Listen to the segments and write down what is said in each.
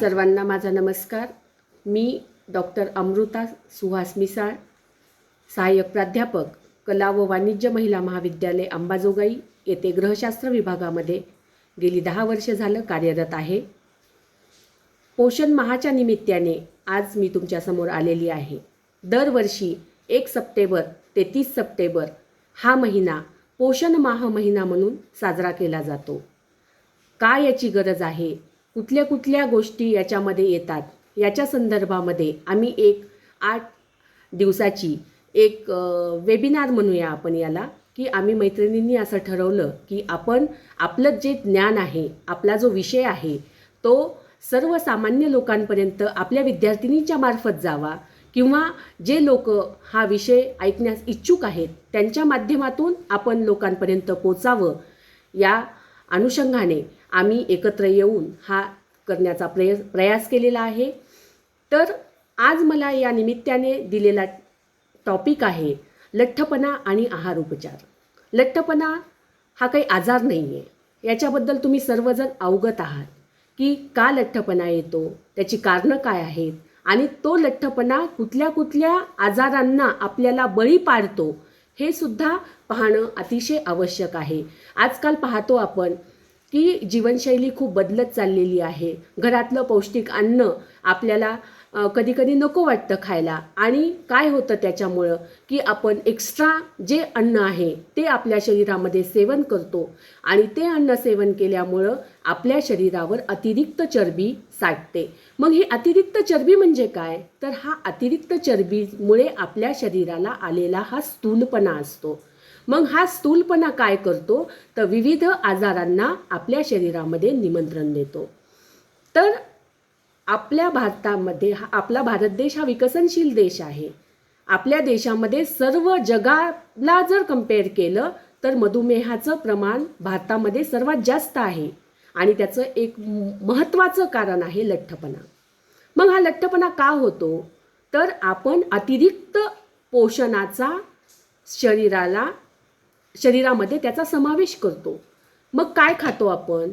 सर्वांना माझा नमस्कार. मी डॉक्टर अमृता सुहास मिसाळ सहाय्यक प्राध्यापक कला व वाणिज्य महिला महाविद्यालय अंबाजोगाई येथे ग्रहशास्त्र विभागामध्ये गेली दहा वर्ष झालं कार्यरत आहे. पोषण माहाच्या निमित्ताने आज मी तुमच्यासमोर आलेली आहे. दरवर्षी एक सप्टेंबर ते तीस सप्टेंबर हा महिना पोषण माह महिना म्हणून साजरा केला जातो. का याची गरज आहे? कुठल्या कुठल्या गोष्टी याच्यामध्ये येतात? याच्या संदर्भामध्ये आम्ही एक आठ दिवसाची एक वेबिनार म्हणूया आपण याला की आम्ही मैत्रिणींनी असं ठरवलं की आपण आपलं जे ज्ञान आहे आपला जो विषय आहे तो सर्वसामान्य लोकांपर्यंत आपल्या विद्यार्थिनींच्या मार्फत जावा किंवा जे लोक हा विषय ऐकण्यास इच्छुक आहेत त्यांच्या माध्यमातून आपण लोकांपर्यंत पोचावं या अनुषंगाने आम्ही एकत्र येऊन हा करण्याचा प्रय प्रयास केलेला आहे. तर आज मला या निमित्ताने दिलेला टॉपिक आहे लठ्ठपणा आणि आहार उपचार. लठ्ठपणा हा काही आजार नाही आहे याच्याबद्दल तुम्ही सर्वजण अवगत आहात की का लठ्ठपणा येतो त्याची कारणं काय आहेत आणि तो लठ्ठपणा कुठल्या कुठल्या आजारांना आपल्याला बळी पाडतो हे सुद्धा पाहणं अतिशय आवश्यक आहे. आजकाल पाहतो आपण की जीवनशैली खूप बदलत चाललेली आहे. घरातलं पौष्टिक अन्न आपल्याला कधी कधी नको वाटतं खायला. आणि काय होतं त्याच्यामुळं की आपण एक्स्ट्रा जे अन्न आहे ते आपल्या शरीरामध्ये सेवन करतो. आणि ते अन्न सेवन केल्यामुळं आपल्या शरीरावर अतिरिक्त चरबी साठते. मग ही अतिरिक्त चरबी म्हणजे काय? तर हा अतिरिक्त चरबीमुळे आपल्या शरीराला आलेला हा स्थूलपणा असतो. मग हा स्थूलपणा काय करतो? तर विविध आजारांना आपल्या शरीरामध्ये निमंत्रण देतो. तर आपल्या भारतामध्ये हा आपला भारत देश हा विकसनशील देश आहे. आपल्या देशामध्ये सर्व जगाला जर कंपेअर केलं तर मधुमेहाचं प्रमाण भारतामध्ये सर्वात जास्त आहे. आणि त्याचं एक महत्त्वाचं कारण आहे लठ्ठपणा. मग हा लठ्ठपणा का होतो? तर आपण अतिरिक्त पोषणाचा शरीराला शरीरामध्ये त्याचा समावेश करतो. मग काय खातो आपण?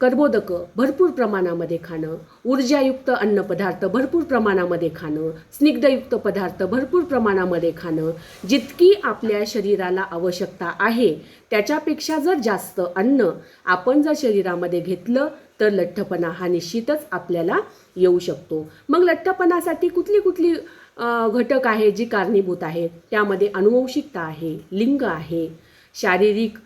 कर्बोदकं भरपूर प्रमाणामध्ये खाणं ऊर्जायुक्त अन्नपदार्थ भरपूर प्रमाणामध्ये खाणं स्निग्धयुक्त पदार्थ भरपूर प्रमाणामध्ये खाणं जितकी आपल्या शरीराला आवश्यकता आहे त्याच्यापेक्षा जर जास्त अन्न आपण जर शरीरामध्ये घेतलं तर लठ्ठपणा हा निश्चितच आपल्याला येऊ शकतो. मग लठ्ठपणासाठी कुठली कुठली घटक आहे जी कारणीभूत आहेत त्यामध्ये अनुवंशिकता आहे लिंग आहे शारीरिक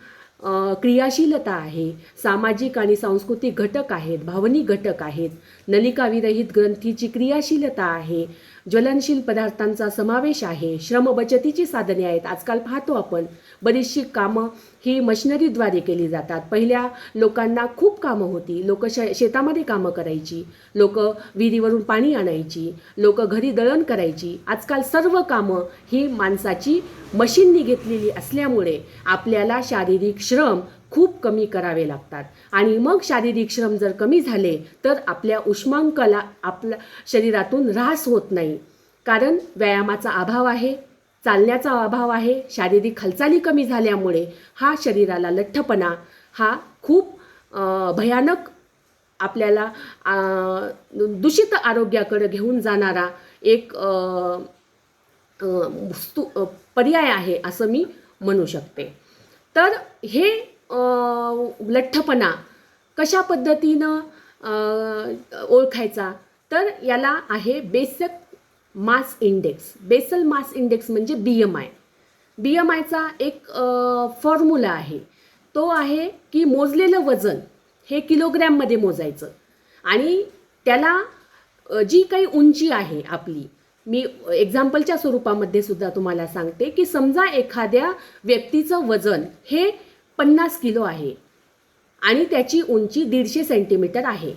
क्रियाशीलता आहे सामाजिक आणि सांस्कृतिक घटक आहेत भावनिक घटक आहेत. नलिकाविरहित ग्रंथीची क्रियाशीलता आहे. ज्वलनशील पदार्थांचा समावेश आहे. श्रम बचतीची साधने आहेत. आजकाल पाहतो आपण बरीचशी कामं ही मशिनरीद्वारे केली जातात. पहिल्या लोकांना खूप कामं होती. लोक श शेतामध्ये कामं करायची. लोक विहिरीवरून पाणी आणायची. लोक घरी दळण करायची. आजकाल सर्व कामं ही माणसाची मशीननी घेतलेली असल्यामुळे आपल्याला शारीरिक श्रम खूप कमी करावे लागतात. आणि मग शारीरिक श्रम जर कमी झाले तर आपल्या उष्मांकाला आपल्या शरीरातून ऱ्हास होत नाही. कारण व्यायामाचा अभाव आहे चालण्याचा अभाव आहे शारीरिक हालचाली कमी झाल्यामुळे हा शरीराला लठ्ठपणा हा खूप भयानक आपल्याला दूषित आरोग्याकडे घेऊन जाणारा एक पर्याय आहे असं मी म्हणू शकते. तर हे लठ्ठपणा कशा पद्धतीनं ओळखायचा? तर याला आहे basic mass index. Basal mass index म्हणजे बी एम आय बी एम आयचा एक फॉर्म्युला आहे. तो आहे की मोजलेलं वजन हे किलोग्रॅममध्ये मोजायचं. आणि त्याला जी काही उंची आहे आपली मी एक्झाम्पलच्या स्वरूपामध्ये सुद्धा तुम्हाला सांगते की समजा एखाद्या व्यक्तीचं वजन हे पन्नास किलो आहे. आणि त्याची उंची दीडशे सेंटीमीटर आहे.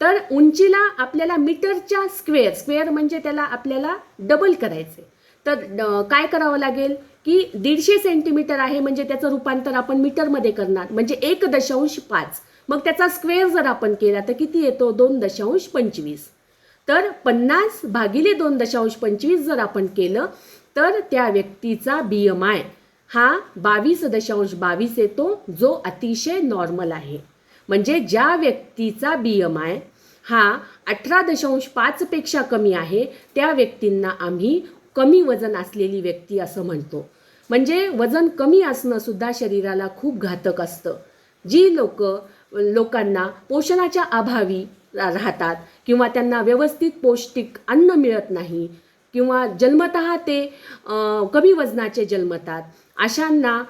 तर उंचीला आपल्याला मीटरच्या स्क्वेअर स्क्वेअर म्हणजे त्याला आपल्याला डबल करायचे तर काय करावं लागेल? की दीडशे सेंटीमीटर आहे म्हणजे त्याचं रूपांतर आपण मीटरमध्ये करणार. म्हणजे एक दशांश पाच. मग त्याचा स्क्वेअर जर आपण केला तर किती येतो? दोन दशांश पंचवीस. तर पन्नास भागिले दोन दशांश पंचवीस जर आपण केलं तर त्या व्यक्तीचा बी एम आय हा बावीस दशांश बावीस येतो जो अतिशय नॉर्मल आहे. म्हणजे ज्या व्यक्तीचा बी एम आय हा अठरा दशांश पाचपेक्षा कमी आहे त्या व्यक्तींना आम्ही कमी वजन असलेली व्यक्ती असं म्हणतो. म्हणजे वजन कमी असणं सुद्धा शरीराला खूप घातक असतं. जी लोक लोकांना पोषणाच्या अभावी राहतात किंवा त्यांना व्यवस्थित पौष्टिक अन्न मिळत नाही किंवा जन्मत ते कमी वजनाचे जन्मतात अशांना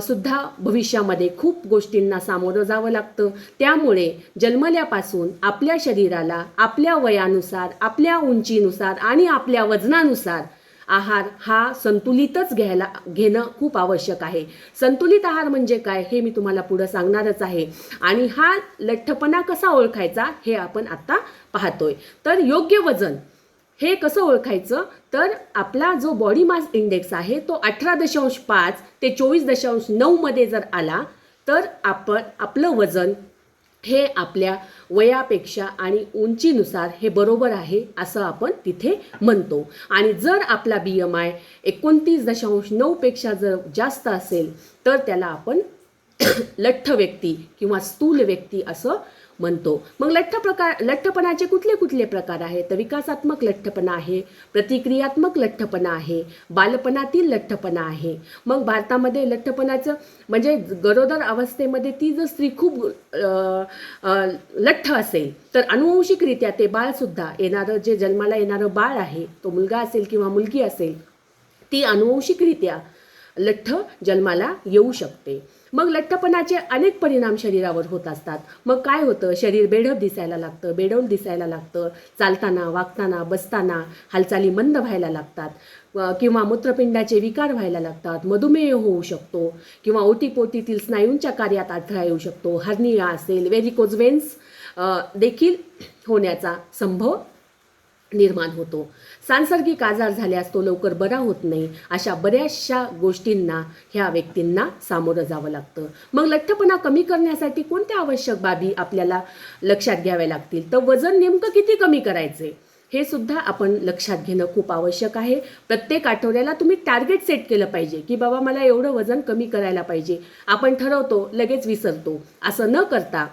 सुद्धा भविष्यामध्ये खूप गोष्टींना सामोरं जावं लागतं. त्यामुळे जन्मल्यापासून आपल्या शरीराला आपल्या वयानुसार आपल्या उंचीनुसार आणि आपल्या वजनानुसार आहार हा संतुलितच घ्यायला घेणं खूप आवश्यक आहे. संतुलित आहार म्हणजे काय हे मी तुम्हाला पुढं सांगणारच आहे. आणि हा लठ्ठपणा कसा ओळखायचा हे आपण आत्ता पाहतोय. तर योग्य वजन हे कसं ओळखायचं? तर आपला जो बॉडी मास इंडेक्स आहे तो अठरा दशांश पाच ते चोवीस दशांश नऊमध्ये जर आला तर आपण आपलं वजन हे आपल्या वयापेक्षा आणि उंचीनुसार हे बरोबर आहे असं आपण तिथे म्हणतो. आणि जर आपला बी एम आय एकोणतीस दशांश नऊपेक्षा जर जास्त असेल तर त्याला आपण लठ्ठ व्यक्ती किंवा स्थूल व्यक्ती असं म्हणतो. मग लठ्ठ प्रकार लठ्ठपणाचे कुठले कुठले प्रकार आहेत? तर विकासात्मक लठ्ठपणा आहे प्रतिक्रियात्मक लठ्ठपणा आहे बालपणातील लठ्ठपणा आहे. मग भारतामध्ये लठ्ठपणाचं म्हणजे गरोदर अवस्थेमध्ये ती जर स्त्री खूप लठ्ठ असेल तर अनुवंशिकरित्या ते बाळसुद्धा येणारं जे जन्माला येणारं बाळ आहे तो मुलगा असेल किंवा मुलगी असेल ती अनुवंशिकरित्या लठ्ठ जन्माला येऊ शकते. मग लठ्ठपणाचे अनेक परिणाम शरीरावर होत असतात. मग काय होतं? शरीर बेढप दिसायला लागतं बेडौल दिसायला लागतं चालताना वागताना बसताना हालचाली मंद व्हायला लागतात. किंवा मूत्रपिंडाचे विकार व्हायला लागतात मधुमेह होऊ शकतो किंवा ओटीपोटीतील स्नायूंच्या कार्यात अडथळा येऊ शकतो हर्निया असेल वेरिकोज वेन्स देखील होण्याचा संभव निर्माण होतो. सांसर्गिक आजार झाल्यास तो लवकर बरा होत नाही. अशा बऱ्याचशा गोष्टींना ह्या व्यक्तींना सामोरं जावं लागतं. मग लठ्ठपणा कमी करण्यासाठी कोणत्या आवश्यक बाबी आपल्याला लक्षात घ्याव्या लागतील? तर वजन नेमकं किती कमी करायचे? हे सुद्धा आपण लक्षात घेणं खूप आवश्यक आहे. प्रत्येक आठवड्याला तुम्ही टार्गेट सेट केलं पाहिजे की बाबा मला एवढं वजन कमी करायला पाहिजे. आपण ठरवतो लगेच विसरतो. असं न करता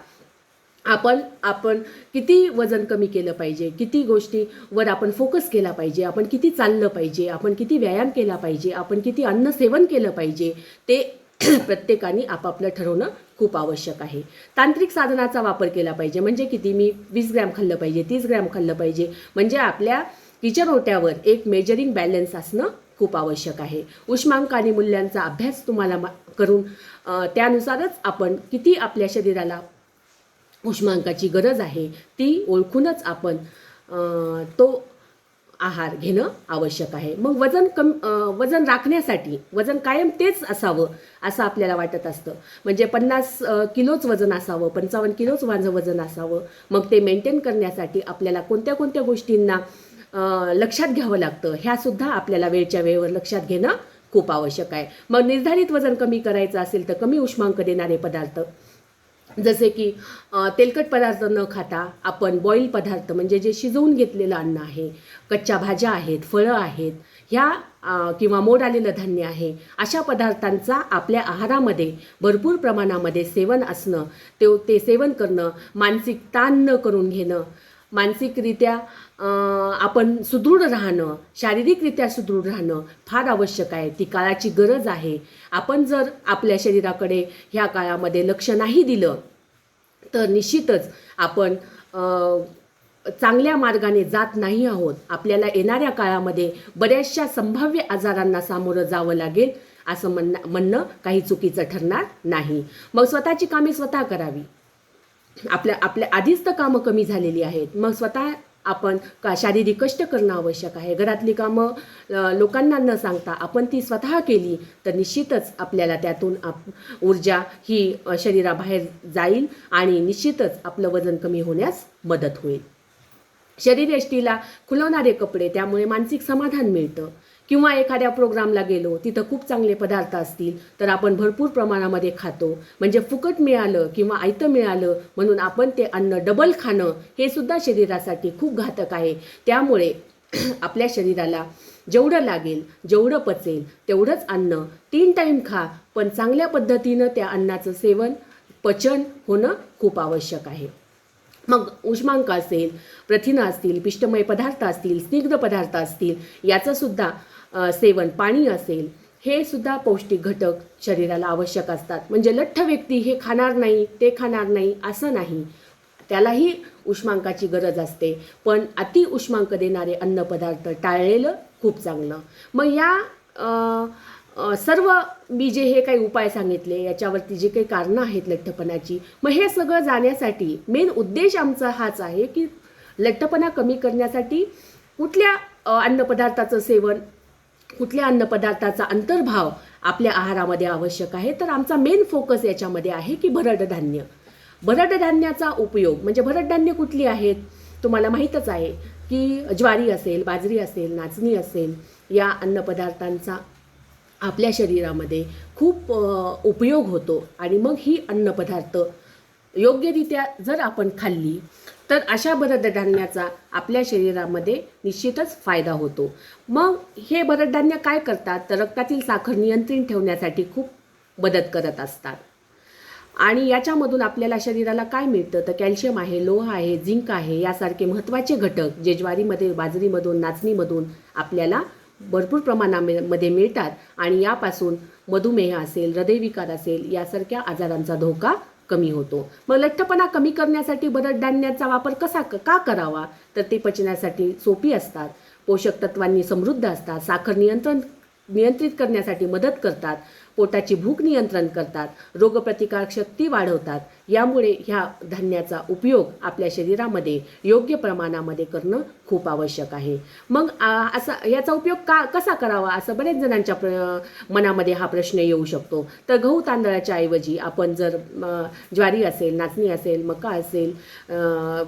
आपण आपण किती वजन कमी केलं पाहिजे किती गोष्टीवर आपण फोकस केला पाहिजे आपण किती चाललं पाहिजे आपण किती व्यायाम केला पाहिजे आपण किती अन्न सेवन केलं पाहिजे ते प्रत्येकाने आपापलं ठरवणं खूप आवश्यक आहे. तांत्रिक साधनाचा वापर केला पाहिजे म्हणजे किती मी वीस ग्रॅम खाल्लं पाहिजे तीस ग्रॅम खाल्लं पाहिजे म्हणजे आपल्या किचन ओट्यावर एक मेजरिंग बॅलन्स असणं खूप आवश्यक आहे. उष्मांक आणि मूल्यांचा अभ्यास तुम्हाला मा- करून त्यानुसारच आपण किती आपल्या शरीराला उष्मांकाची गरज आहे ती ओळखूनच आपण तो आहार घेणं आवश्यक आहे. मग वजन कम वजन राखण्यासाठी वजन कायम तेच असावं असं आपल्याला वाटत असतं. म्हणजे पन्नास किलोच वजन असावं पंचावन्न किलोच माझं वजन असावं. मग ते मेंटेन करण्यासाठी आपल्याला कोणत्या कोणत्या गोष्टींना लक्षात घ्यावं लागतं ह्यासुद्धा आपल्याला वेळच्या वेळेवर लक्षात घेणं खूप आवश्यक आहे. मग निर्धारित वजन कमी करायचं असेल तर कमी उष्मांक देणारे पदार्थ जसे की तेलकट पदार्थ न खाता आपण बॉईल पदार्थ म्हणजे जे शिजवून घेतलेलं अन्न आहे कच्च्या भाज्या आहेत फळं आहेत ह्या किंवा मोड आलेलं धान्य आहे अशा पदार्थांचा आपल्या आहारामध्ये भरपूर प्रमाणामध्ये सेवन असणं ते ते सेवन करणं मानसिक ताण न करून घेणं मानसिकरित्या आपण सुदृढ राहणं शारीरिकरित्या सुदृढ राहणं फार आवश्यक आहे. ती काळाची गरज आहे. आपण जर आपल्या शरीराकडे ह्या काळामध्ये लक्ष नाही दिलं तर निश्चितच आपण चांगल्या मार्गाने जात नाही आहोत. आपल्याला येणाऱ्या काळामध्ये बऱ्याचशा संभाव्य आजारांना सामोरं जावं लागेल असं म्हणणं म्हणणं काही चुकीचं ठरणार नाही. मग स्वतःची कामे स्वतः करावी. आपल्या आपल्या आधीच तर कामं कमी झालेली आहेत. मग स्वतः आपण का शारीरिक कष्ट करणं आवश्यक आहे? घरातली कामं लोकांना न सांगता आपण ती स्वतः केली तर निश्चितच आपल्याला त्यातून आप ऊर्जा ही शरीराबाहेर जाईल आणि निश्चितच आपलं वजन कमी होण्यास मदत होईल. शरीरयष्टीला खुलवणारे कपडे त्यामुळे मानसिक समाधान मिळतं. किंवा एखाद्या प्रोग्रामला गेलो तिथं खूप चांगले पदार्थ असतील तर आपण भरपूर प्रमाणामध्ये खातो. म्हणजे फुकट मिळालं किंवा आयतं मिळालं म्हणून आपण ते अन्न डबल खाणं हे सुद्धा शरीरासाठी खूप घातक आहे. त्यामुळे आपल्या शरीराला जेवढं लागेल जेवढं पचेल तेवढंच अन्न तीन टाईम खा. पण चांगल्या पद्धतीनं त्या अन्नाचं सेवन पचन होणं खूप आवश्यक आहे. मग उष्मांक असेल प्रथिनं असतील पिष्टमय पदार्थ असतील स्निग्ध पदार्थ असतील याचंसुद्धा सेवन पाणी असेल हे सुद्धा पौष्टिक घटक शरीराला आवश्यक असतात. म्हणजे लठ्ठ व्यक्ती हे खाणार नाही ते खाणार नाही असं नाही. त्यालाही उष्मांकाची गरज असते. पण अति उष्मांक देणारे अन्नपदार्थ टाळलेलं खूप चांगलं. मग या सर्व मी जे हे काही उपाय सांगितले याच्यावरती जे काही कारणं आहेत लठ्ठपणाची मग हे सगळं जाण्यासाठी मेन उद्देश आमचा हाच आहे की लठ्ठपणा कमी करण्यासाठी कुठल्या अन्नपदार्थाचं सेवन कुठल्या अन्नपदार्थाचा अंतर्भाव आपल्या आहारामध्ये आवश्यक आहे तर आमचा मेन फोकस याच्यामध्ये आहे की भरड धान्य. भरड धान्याचा उपयोग म्हणजे भरड धान्य कुठली आहेत? तुम्हाला माहीतच आहे की ज्वारी असेल बाजरी असेल नाचणी असेल या अन्नपदार्थांचा आपल्या शरीरामध्ये खूप उपयोग होतो आणि मग ही अन्नपदार्थ योग्यरित्या जर आपण खाल्ली तर अशा भरडधान्याचा आपल्या शरीरामध्ये निश्चितच फायदा होतो. मग हे भरडधान्य काय करतात? तर रक्तातील साखर नियंत्रित ठेवण्यासाठी खूप मदत करत असतात. आणि याच्यामधून आपल्याला शरीराला काय मिळतं? तर कॅल्शियम आहे लोह आहे झिंक आहे यासारखे महत्त्वाचे घटक जे ज्वारीमध्ये बाजरीमधून नाचणीमधून आपल्याला भरपूर प्रमाणामध्ये मिळतात. आणि यापासून मधुमेह असेल हृदयविकार असेल यासारख्या आजारांचा धोका कमी होतो. मग लठ्ठपणा कमी करण्यासाठी बरड धान्याचा वापर कसा का करावा? तर ते पचण्यासाठी सोपी असतात. पोषक तत्वांनी समृद्ध असतात. साखर नियंत्रण नियंत्रित करण्यासाठी मदत करतात. पोटाची भूक नियंत्रण करतात. रोगप्रतिकारक शक्ती वाढवतात. यामुळे ह्या धान्याचा उपयोग आपल्या शरीरामध्ये योग्य प्रमाणामध्ये करणं खूप आवश्यक आहे. मग असा याचा उपयोग का कसा करावा? असं बरेच जणांच्या प्र मनामध्ये हा प्रश्न येऊ शकतो. तर गहू तांदळाच्या ऐवजी आपण जर ज्वारी असेल नाचणी असेल मका असेल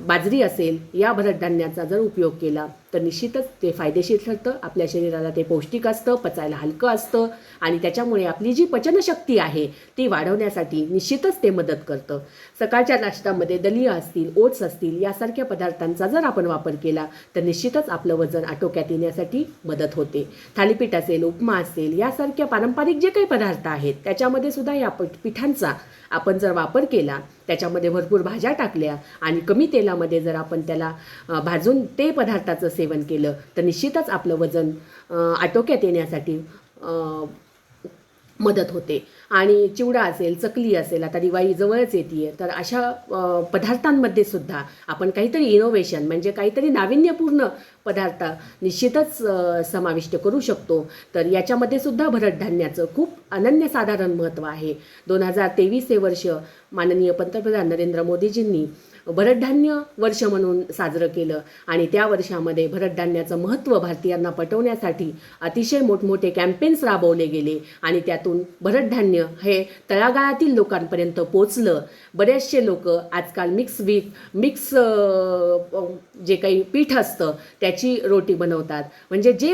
बाजरी असेल या भरडधान्याचा जर उपयोग केला तर निश्चितच ते फायदेशीर ठरतं. आपल्या शरीराला ते पौष्टिक असतं पचायला हलकं असतं आणि त्याच्यामुळे आपली जी पचनशक्ती आहे ती वाढवण्यासाठी निश्चितच ते मदत करतं. सकाळच्या नाश्त्यामध्ये दलिया असतील ओट्स असतील यासारख्या पदार्थांचा जर आपण वापर केला तर निश्चितच आपलं वजन आटोक्यात येण्यासाठी मदत होते. थालीपीठ असेल उपमा असेल यासारख्या पारंपरिक जे काही पदार्थ आहेत त्याच्यामध्ये सुद्धा या पिठांचा आपण जर वापर केला त्याच्यामध्ये भरपूर भाज्या टाकल्या आणि कमी तेलामध्ये जर आपण त्याला भाजून ते पदार्थाचं सेवन केलं तर निश्चितच आपलं वजन आटोक्यात येण्यासाठी मदत होते. आणि चिवडा असेल चकली असेल आता दिवाळी जवळच येते तर अशा पदार्थांमध्ये सुद्धा आपण काहीतरी इनोव्हेशन म्हणजे काहीतरी नाविन्यपूर्ण पदार्थ निश्चितच समाविष्ट करू शकतो. तर याच्यामध्ये सुद्धा भरड धान्याचं खूप अनन्यसाधारण महत्त्व आहे. दोन हजार तेवीस हे वर्ष माननीय पंतप्रधान नरेंद्र मोदीजींनी भरडधान्य वर्ष म्हणून साजरं केलं. आणि त्या वर्षामध्ये भरडधान्याचं महत्त्व भारतीयांना पटवण्यासाठी अतिशय मोठमोठे कॅम्पेन्स राबवले गेले. आणि त्यातून भरडधान्य हे तळागाळातील लोकांपर्यंत पोचलं बरेचसे लोक आजकाल मिक्स विथ मिक्स जे काही पीठ असतं त्याची रोटी बनवतात. म्हणजे जे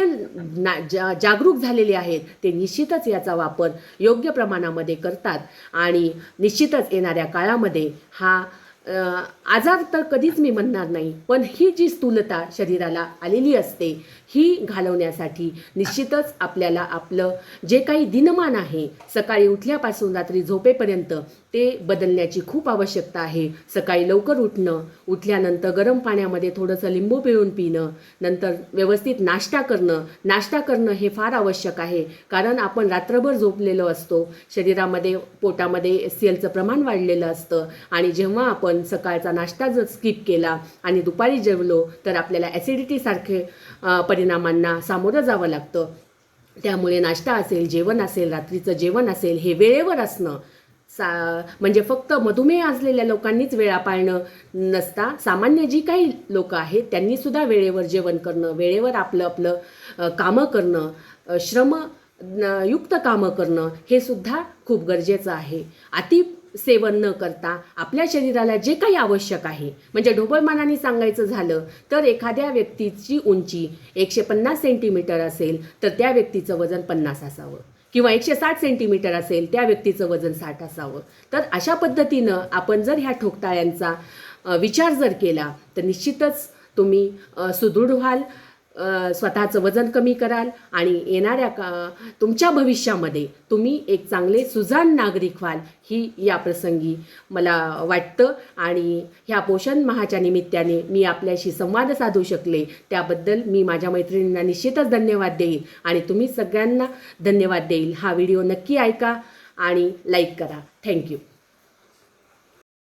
ना जा जागरूक झालेले आहेत ते निश्चितच याचा वापर योग्य प्रमाणामध्ये करतात. आणि निश्चितच येणाऱ्या काळामध्ये हा आजार तर कधीच मी म्हणणार नाही पण ही जी स्थूलता शरीराला आलेली असते ही घालवण्यासाठी निश्चितच आपल्याला आपलं जे काही दिनमान आहे सकाळी उठल्यापासून रात्री झोपेपर्यंत ते बदलण्याची खूप आवश्यकता आहे. सकाळी लवकर उठणं उठल्यानंतर गरम पाण्यामध्ये थोडंसं लिंबू पिळून पिणं नंतर व्यवस्थित नाश्ता करणं. नाश्ता करणं हे फार आवश्यक आहे कारण आपण रात्रभर झोपलेलो असतो शरीरामध्ये पोटामध्ये सेलचं प्रमाण वाढलेलं असतं आणि जेव्हा आपण सकाळचा नाश्ता जर स्किप केला आणि दुपारी जेवलो तर आपल्याला ॲसिडिटीसारखे अ, परिणामांना सामोरं जावं लागतं. त्यामुळे नाश्ता असेल जेवण असेल रात्रीचं जेवण असेल हे वेळेवर असणं सा म्हणजे फक्त मधुमेह असलेल्या लोकांनीच वेळा पाळणं नसता. सामान्य जी काही लोक आहेत त्यांनी सुद्धा वेळेवर जेवण करणं वेळेवर आपलं आपलं कामं करणं श्रम युक्त कामं करणं हे सुद्धा खूप गरजेचं आहे. अति सेवन न करता आपल्या शरीराला जे काही आवश्यक आहे म्हणजे ढोबळमानाने सांगायचं झालं तर एखाद्या व्यक्तीची उंची एकशे पन्नास सेंटीमीटर असेल तर त्या व्यक्तीचं वजन पन्नास असावं. किंवा एकशे साठ सेंटीमीटर असेल त्या व्यक्तीचं वजन साठ असावं. तर अशा पद्धतीनं आपण जर ह्या ठोकताळ्यांचा विचार जर केला तर निश्चितच तुम्ही सुदृढ व्हाल. स्वतःचं वजन कमी कराल आणि येणाऱ्या का तुमच्या भविष्यामध्ये तुम्ही एक चांगले सुजाण नागरिक व्हाल ही या प्रसंगी मला वाटतं. आणि ह्या पोषण महाच्या निमित्ताने मी आपल्याशी संवाद साधू शकले. त्याबद्दल मी माझ्या मैत्रिणींना निश्चितच धन्यवाद देईल आणि तुम्ही सगळ्यांना धन्यवाद देईल. हा व्हिडिओ नक्की ऐका आणि लाईक करा. थँक्यू.